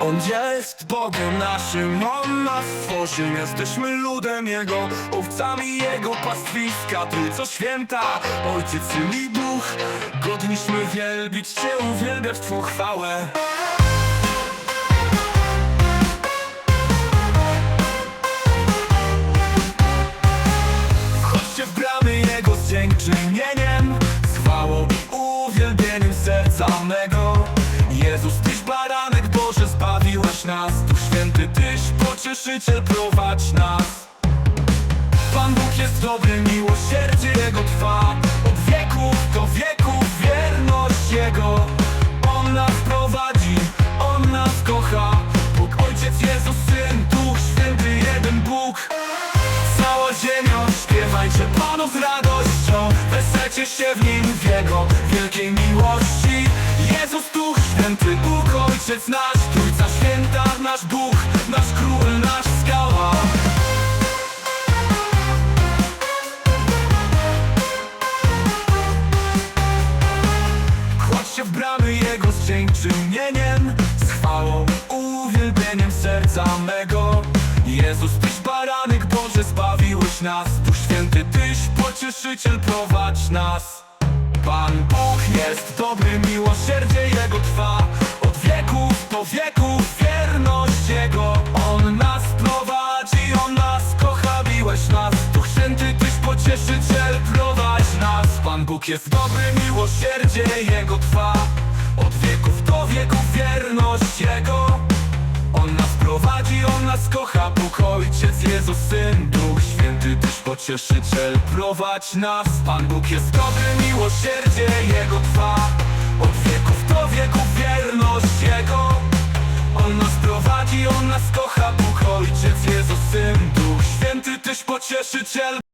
On jest Bogiem naszym, On nas stworzył. Jesteśmy ludem Jego, owcami Jego pastwiska. Ty co święta, Ojciec, Syn i Duch. Godniśmy wielbić Cię, uwielbiać Twą chwałę pocieszyciel, prowadź nas. Pan Bóg jest dobry, miłosierdzie Jego trwa. Od wieków do wieków wierność Jego. On nas prowadzi, On nas kocha. Bóg Ojciec, Jezus, Syn, Duch Święty, jeden Bóg. Cała ziemia, śpiewajcie Panu z radością. Weselcie się w Nim w Jego wielkiej miłości. Jezus Duch Święty, Bóg Ojciec nasz Trójca Święta, nasz Bóg, nasz Król, nasz skała. Chodźcie w bramy Jego z dziękczynieniem Z chwałą, uwielbieniem serca mego. Jezus, Tyś baranek Boże, zbawiłeś nas. Duch Święty, Tyś pocieszyciel, prowadź nas. Pan Bóg jest dobry, miłosierdzie Pocieszyciel, prowadź nas. Pan Bóg jest dobry, miłosierdzie Jego trwa. Od wieków do wieków wierność Jego. On nas prowadzi, On nas kocha. Bóg Ojciec, Jezus Syn, Duch Święty Tyś pocieszyciel, prowadź nas. Pan Bóg jest dobry, miłosierdzie Jego trwa. Od wieków do wieków wierność Jego. On nas prowadzi, On nas kocha. Bóg Ojciec, Jezus Syn, Duch Święty Tyś pocieszyciel